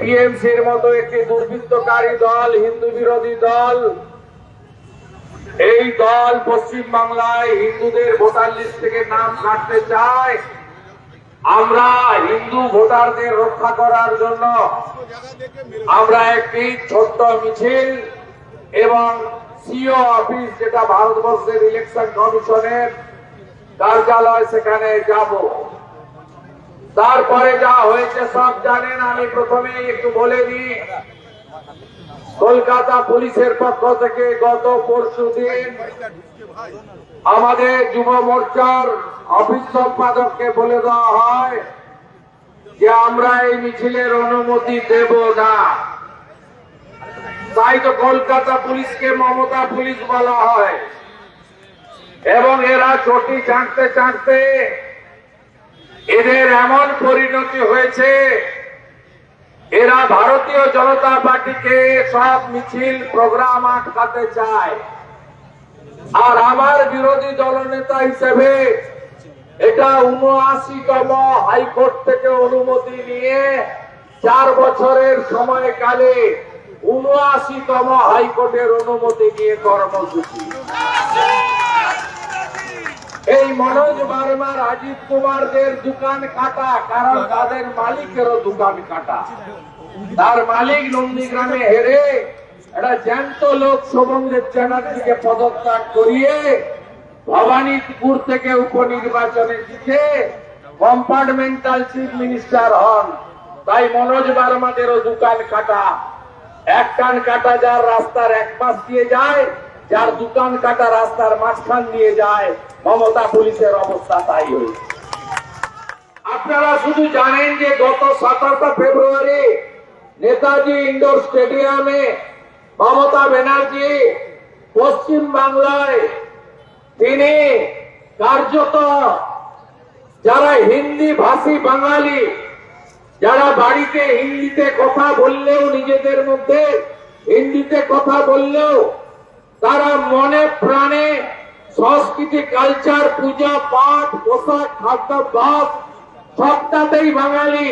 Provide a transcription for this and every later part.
টিএমসির মতো একটি দুর্বৃত্তকারী দল, হিন্দু বিরোধী দল, এই দল পশ্চিম বাংলায় হিন্দুদের ভোটার লিস্ট থেকে নাম কাটতে চায়। আমরা হিন্দু ভোটারদের রক্ষা করার জন্য আমরা একটি ছোট্ট মিছিল এবং সিও অফিস, যেটা ভারতবর্ষের ইলেকশন কমিশনের কার্যালয়, সেখানে যাব। তারপরে যা হয়েছে সব জানেন, আমি প্রথমে একটু বলে দিই। কলকাতা পুলিশের পক্ষ থেকে গত পরশু দিন আমাদের যুব মোর্চার অফিস সম্পাদককে বলে দেওয়া হয় যে আমরা এই মিছিলের অনুমতি দেব না। তাই তো কলকাতা পুলিশকে মমতা পুলিশ বলা হয়। এবং এরা চটি চাঁটতে চাঁটতে এদের এমন পরিণতি হয়েছে, এরা ভারতীয় জনতা পার্টিকে সব মিছিল, প্রোগ্রাম আটকাতে চায়। আর আমার বিরোধী দলনেতা হিসেবে এটা উনআশিতম হাইকোর্ট থেকে অনুমতি নিয়ে চার বছরের সময়কালে উনআশিতম হাইকোর্টের অনুমতি নিয়ে কর্মসূচি। মনোজ বার্মার অজিত কুমারদের দোকান কাটা, কারণ তাদের মালিকেরও দোকান কাটা। তার মালিক নন্দীগ্রামে হেরে একটা জ্যান্ত লোক শোভনদেব চ্যানার্জিকে পদত্যাগ করিয়ে ভবানীপুর থেকে উপনির্বাচনে জিতে কম্পার্টমেন্টাল চিফ মিনিস্টার হন। তাই মনোজ বার্মাদেরও দোকান কাটা। এক কান কাটা যার রাস্তার এক পাশ দিয়ে যায় যার দোকান কাটা রাস্তার মাঝখান দিয়ে যায়, মমতা পুলিশের অবস্থা তাই হয়েছে আপনারা শুধু জানেন যে গত সাতাশা ফেব্রুয়ারি নেতাজি ইন্ডোর স্টেডিয়ামে মমতা ব্যানার্জি পশ্চিম বাংলায় তিনি কার্যত যারা হিন্দি ভাষী বাঙালি, যারা বাড়িতে হিন্দিতে কথা বললেও নিজেদের মধ্যে হিন্দিতে কথা বললেও তারা মনে প্রাণে সংস্কৃতি, কালচার, পূজা, পাঠ, পোশাক, খাদ্যাভ্যাস সবটাতেই বাঙালি।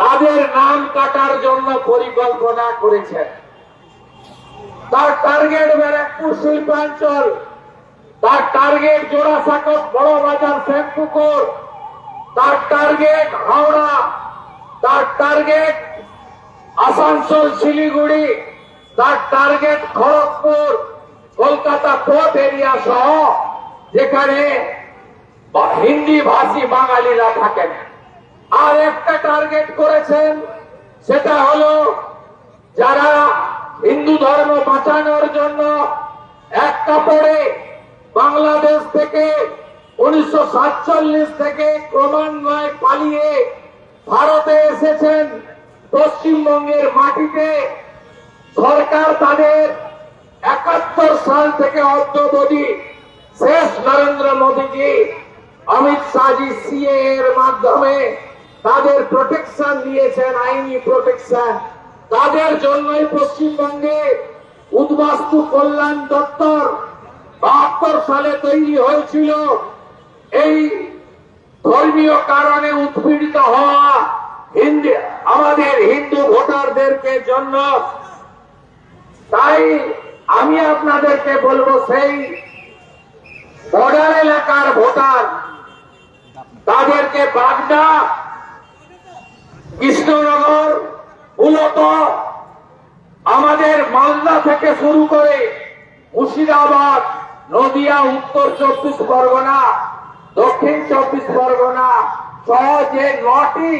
তাদের নাম কাটার জন্য পরিকল্পনা করেছেন। তার টার্গেট ব্যারাকপুর শিল্পাঞ্চল, তার টার্গেট জোড়াসাঁকর বড় বাজার শ্যামপুকুর, তার টার্গেট হাওড়া, তার টার্গেট আসানসোল, শিলিগুড়ি তার target Kharagpur, Kolkata port area সহ, যেখানে হিন্দি ভাষী বাঙালিরা থাকেন। আর একটা টার্গেট করেছেন, সেটা হলো যারা হিন্দু ধর্ম বাঁচানোর জন্য এক কাপড়ে বাংলাদেশ থেকে উনিশশো সাতচল্লিশ থেকে ক্রমান্বয়ে পালিয়ে ভারতে এসেছেন, পশ্চিমবঙ্গের মাটিতে। সরকার তাদের একাত্তর সাল থেকে অদ্যবধি শেষ নরেন্দ্র মোদীজি, অমিত শাহজি সিএ এর মাধ্যমে তাদের প্রোটেকশন দিয়েছেন, আইনি প্রোটেকশন তাদের জন্যই পশ্চিমবঙ্গে উদ্বাস্তু কল্যাণ দপ্তর বাহাত্তর সালে তৈরি হয়েছিল। এই ধর্মীয় কারণে উৎপীড়িত হওয়া হিন্দু, আমাদের হিন্দু ভোটারদেরকে জন্য তাই আমি আপনাদেরকে বলব সেই বর্ডার এলাকার ভোটার, তাদেরকে বাগদা কৃষ্ণনগর মূলত আমাদের মালদা থেকে শুরু করে মুর্শিদাবাদ, নদিয়া, উত্তর চব্বিশ পরগনা, দক্ষিণ চব্বিশ পরগনা সহ যে নটি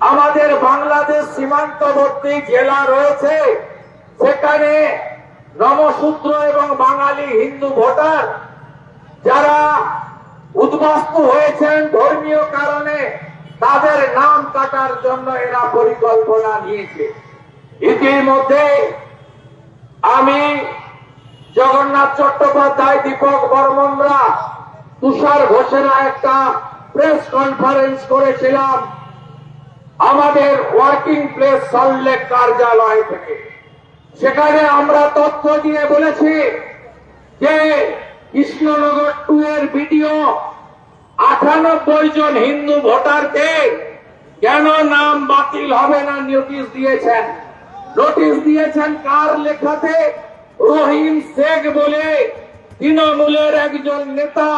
আমাদের বাংলাদেশ সীমান্তবর্তী জেলা রয়েছে। সেখানে নমসূত্র এবং বাঙালি হিন্দু ভোটার যারা উদ্বাস্তু হয়েছেন ধর্মীয় কারণে তাদের নাম কাটার জন্য এরা পরিকল্পনা নিয়েছে। ইতিমধ্যে আমি জগন্নাথ চট্টোপাধ্যায়, দীপক বর্মনরা, তুষার ঘোষণা একটা প্রেস কনফারেন্স করেছিলাম আমাদের ওয়ার্কিং প্লেস সল্টলেক কার্যালয় থেকে। সেখানে আমরা তথ্য দিয়ে বলেছি যে কৃষ্ণনগর টু এর ভিডিও আটানব্বই জন হিন্দু ভোটারকে কেন নাম বাতিল হবে না নোটিশ দিয়েছেন? নোটিশ দিয়েছেন কার লেখাতে? রহিম শেখ বলে তৃণমূলের একজন নেতা।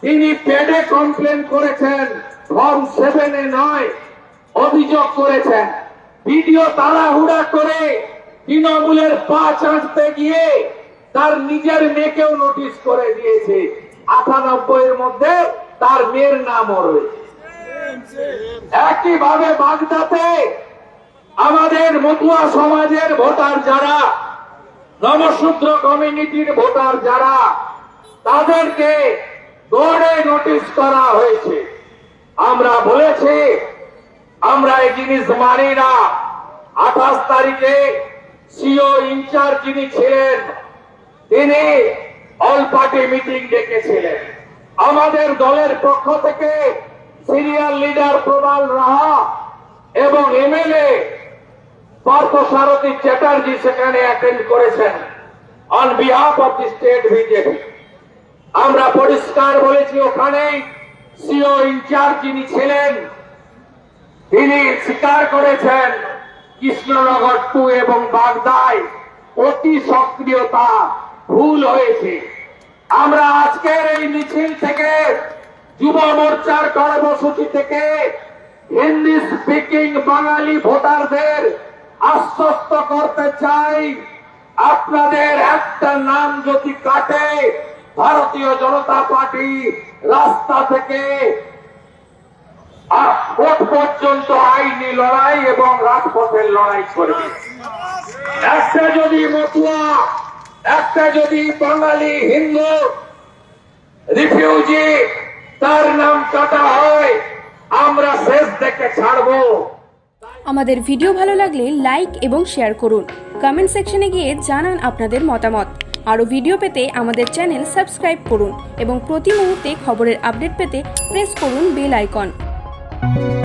তিনি পেডে কমপ্লেন করেছেন, ফর্ম সেভেনে নয়, অভিযোগ করেছেন। ভিডিও তাড়াহুড়া করে তৃণমূলের পা চাঁচতে গিয়ে তার নিজের মেয়েকেও নোটিশ করে দিয়েছে। আটানব্বই এর মধ্যে তার মেয়ের নামও রয়েছে। একইভাবে বাগদাতে আমাদের মতুয়া সমাজের ভোটার যারা নমশূদ্র কমিউনিটির ভোটার যারা, তাদেরকে দৌড়ে নোটিশ করা হয়েছে। আমরা বলেছি, আমরা এই জিনিস মানি না। আঠাশ তারিখে সিও ইনচার্জ যিনি ছিলেন, তিনি অল পার্টি মিটিং ডেকেছিলেন। আমাদের দলের পক্ষ থেকে সিরিয়াল লিডার প্রবাল রাহা এবং এমএলএ পার্থ সারথী চ্যাটার্জি সেখানে অ্যাটেন্ড করেছেন on behalf of the state BJP আমরা পরিষ্কার বলেছি ওখানেই সিও ইনচার্জ যিনি ছিলেন, তিনি স্বীকার করেছেন কৃষ্ণনগর টু এবং বাগদায় অতি সক্রিয়তা ভুল হয়েছে। আমরা আজকের এই মিছিল থেকে যুব মোর্চার কর্মসূচি থেকে হিন্দি স্পিকিং বাঙালি ভোটারদের আশ্বস্ত করতে চাই। আপনাদের একটা নাম যদি কাটে, ভারতীয় জনতা পার্টি রাস্তা থেকে পর্যন্ত আইনি লড়াই এবং রাজপথের লড়াই করবে। একটা যদি মতুয়া, একটা যদি বাঙালি, হিন্দু, রিফিউজি, তার নাম কাটা হয়, আমরা শেষ দেখে আমাদের ভিডিও ভালো লাগলে লাইক এবং শেয়ার করুন। কমেন্ট সেকশনে গিয়ে জানান আপনাদের মতামত। আরও ভিডিও পেতে আমাদের চ্যানেল সাবস্ক্রাইব করুন এবং প্রতি মুহূর্তে খবরের আপডেট পেতে প্রেস করুন বেল আইকন। Thank you.